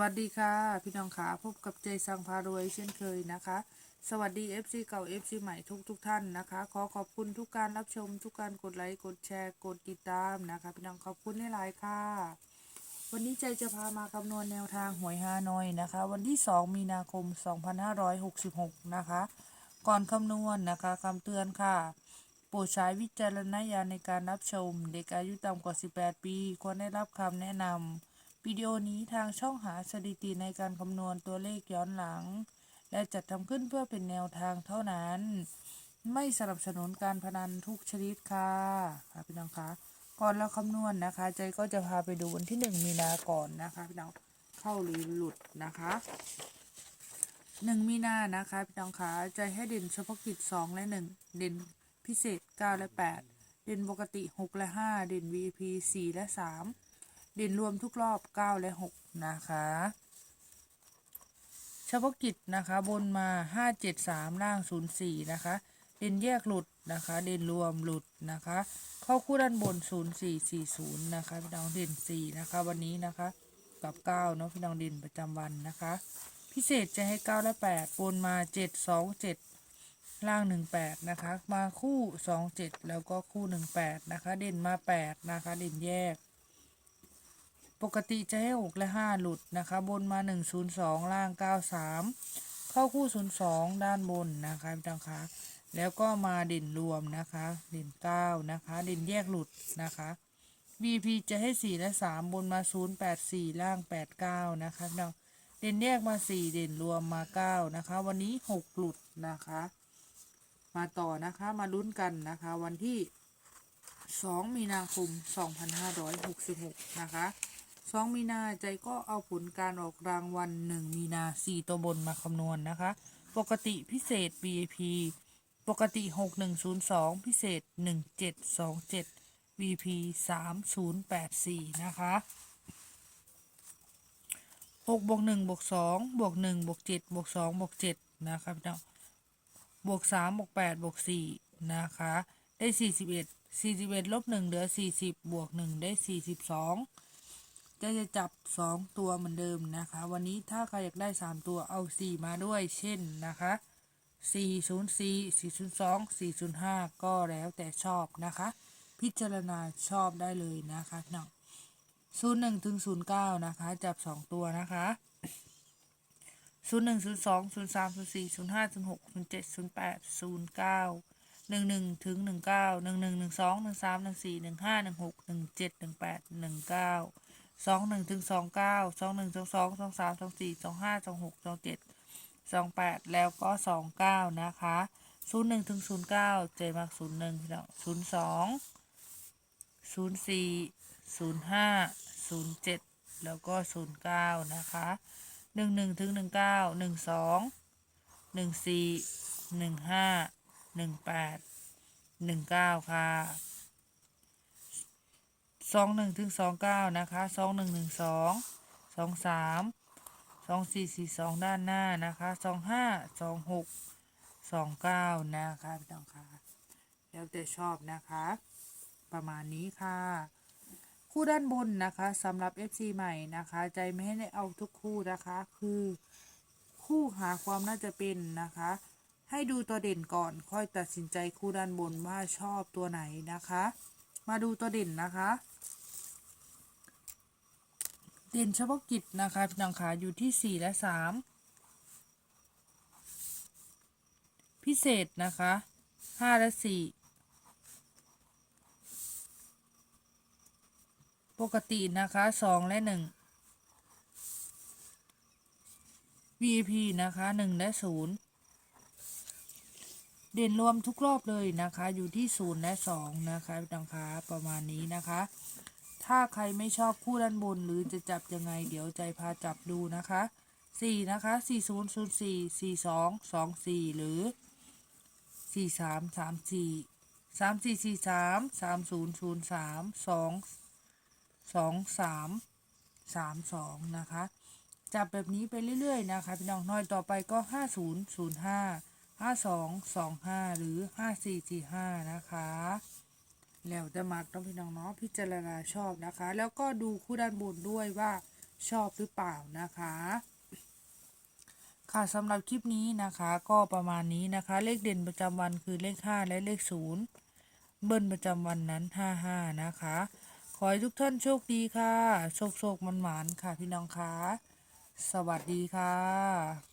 วัสดีค่ะ พี่น้องขาพบกับใจสังพารวยเช่นเคยนะคะ สวัสดี FC เก่า FC ใหม่ทุกทุกท่านนะคะ ขอขอบคุณทุกการรับชม ทุกการกดไลค์กดแชร์กดติดตามนะคะ พี่น้องขอบคุณหลายค่ะ วันนี้ใจจะพามาคำนวณแนวทางหวยฮานอยนะคะ วันที่ 2 มีนาคม 2566 นะคะ ก่อนคำนวณนะคะคำเตือนค่ะโปรดใช้วิจารณญาณในการรับชม เด็กอายุต่ำกว่า 18 ปี ควรได้รับคำแนะนำ วิดีโอนี้ทางช่องหาสถิติในการคำนวณตัวเลขย้อนหลัง และจัดทำขึ้นเพื่อเป็นแนวทางเท่านั้น ไม่สนับสนุนการพนันทุกชนิดค่ะค่ะพี่น้องคะก่อนเราคำนวณนะคะ ใจก็จะพาไปดูวันที่หนึ่งมีนาก่อนนะคะพี่น้องเข้าหรือหลุดนะคะหนึ่งมีนานะคะพี่น้องคะใจให้เด่นเฉพาะกิจสองและหนึ่งเด่นพิเศษเก้าและแปดเด่นปกติหกและห้าเด่น VP สี่และสาม ด่นรวมทุกรอบ 9 และ 6 นะคะเฉพาะกิจนะคะบนมา 573 ล่าง 04 นะคะเด่นแยกหลุดนะคะเด่นรวมหลุดนะคะ เข้าคู่ด้านบน 0440 นะคะพี่น้องเด่น4นะคะ วันนี้นะคะกับ 9 เนาะพี่น้องเด่นประจำวันนะคะ พิเศษจะให้ 9 และ 8 บนมา 727 ล่าง 18 นะคะ มาคู่ 27 แล้วก็คู่ 18 นะคะ เด่นมา 8 นะคะ เด่นแยก ปกติจะให้6และ 5 หลุดนะคะ บนมา 102 ล่าง 93 เข้าคู่ 02 ด้านบนนะคะพี่น้องคะแล้วก็มาเด่นรวมนะคะ เด่น 9 นะคะ เด่นแยกหลุดนะคะ VP จะให้ 4 และ 3 บนมา 084 ล่าง 89 นะคะพี่น้องเด่นแยกมา 4 เด่นรวมมา 9 นะคะ วันนี้ 6 หลุดนะคะ มาต่อนะคะมาลุ้นกันนะคะ วันที่ 2 มีนาคม 2566 นะคะ 2มีนาใจก็เอาผลการออกรางวัล1มีนา4ตัวบนมาคำนวณนะคะ ปกติพิเศษ VIP ปกติ 6102 พิเศษ 1727 VP 3084 นะคะ6บวก1บวก2บวก1บวก7บวก2บวก7นะครับพี่น้องบวกสามบวกแปดบวกสี่นะคะ ได้สี่สิบเอ็ดสี่สิบเอ็ดลบหนึ่งเหลือสี่สิบบวกหนึ่งได้สี่สิบสอง จะจะจับสองตัวเหมือนเดิมนะคะ วันนี้ถ้าใครอยากได้สามตัวเอาสี่มาด้วยเช่นนะคะสี่ศูนย์สี่สี่ศูนย์สองสี่ศูนย์ห้าก็แล้วแต่ชอบนะคะ พิจารณาชอบได้เลยนะคะเนาะศูนย์หนึ่งถึงศูนย์เก้านะคะ จับสองตัวนะคะศูนย์หนึ่งศูนย์สองศูนย์สามศูนย์สี่ศูนย์ห้าศูนย์หกศูนย์เจ็ดศูนย์แปดศูนย์เก้าหนึ่งหนึ่งถึงหนึ่งเก้าหนึ่งหนึ่งหนึ่ง สองหนึ่งถึงสองเก้าสองหนึ่งสองสองสองสามสองสี่สองห้าสองหกสองเจ็ดสองแปดแล้วก็สองเก้านะคะศูนย์หนึ่งถึงศูนย์เก้าเจมักศูนย์หนึ่งศูนย์สองศูนย์สี่ศูนย์ห้าศูนย์เจ็ดแล้วก็ศูนย์เก้านะคะหนึ่งหนึ่งถึงหนึ่งเก้าหนึ่งสองหนึ่งสี่หนึ่งห้าหนึ่งแปดหนึ่งเก้าค่ะ สองหนึ่งถึงสองเก้านะคะสองหนึ่งหนึ่งสองสองสามสองสี่สี่สองด้านหน้านะคะสองห้าสองหกสองเก้านะคะพี่น้องค่ะแล้วแต่ชอบนะคะ ประมาณนี้ค่ะ คู่ด้านบนนะคะสำหรับ FC ใหม่นะคะ ใจไม่ให้ได้เอาทุกคู่นะคะ คือคู่หาความน่าจะเป็นนะคะ ให้ดูตัวเด่นก่อนค่อยตัดสินใจคู่ด้านบนว่าชอบตัวไหนนะคะ มาดูตัวเด่นนะคะ เด่นเฉพาะกิจนะคะพี่น้องขาอยู่ที่ 4 และ 3 พิเศษนะคะ 5 และ 4 ปกตินะคะสองและหนึ่ง VIP นะคะหนึ่งและศูนย์เด่นรวมทุกรอบเลยนะคะ อยู่ที่ศูนย์และสองนะคะพี่น้องคะประมาณนี้นะคะ ถ้าใครไม่ชอบคู่ด้านบนหรือจะจับยังไงเดี๋ยวใจพาจับดูนะคะสี่นะคะสี่ศูนย์ศูนย์สี่สี่สองสองสี่หรือสี่สามสามสี่สามสี่สี่สามสามศูนย์ศูนย์สามสองสองสามสามสองนะคะ จับแบบนี้ไปเรื่อยๆนะคะพี่น้องน้อยต่อไปก็ห้าศูนย์ศูนย์ห้าห้าสองสองห้าหรือห้าสี่สี่ห้านะคะ แล้วจะมักต้องพี่น้องเนาะพิจารณาชอบนะคะ แล้วก็ดูคู่ด้านบนด้วยว่าชอบหรือเปล่านะคะ ค่ะสำหรับคลิปนี้นะคะ ก็ประมาณนี้นะคะ เลขเด่นประจำวันคือเลข 5 และเลข 0 เบิ้ลประจำวันนั้น 55 นะคะ ขอให้ทุกท่านโชคดีค่ะ โชคโชคมันหมานค่ะพี่น้องคะสวัสดีค่ะ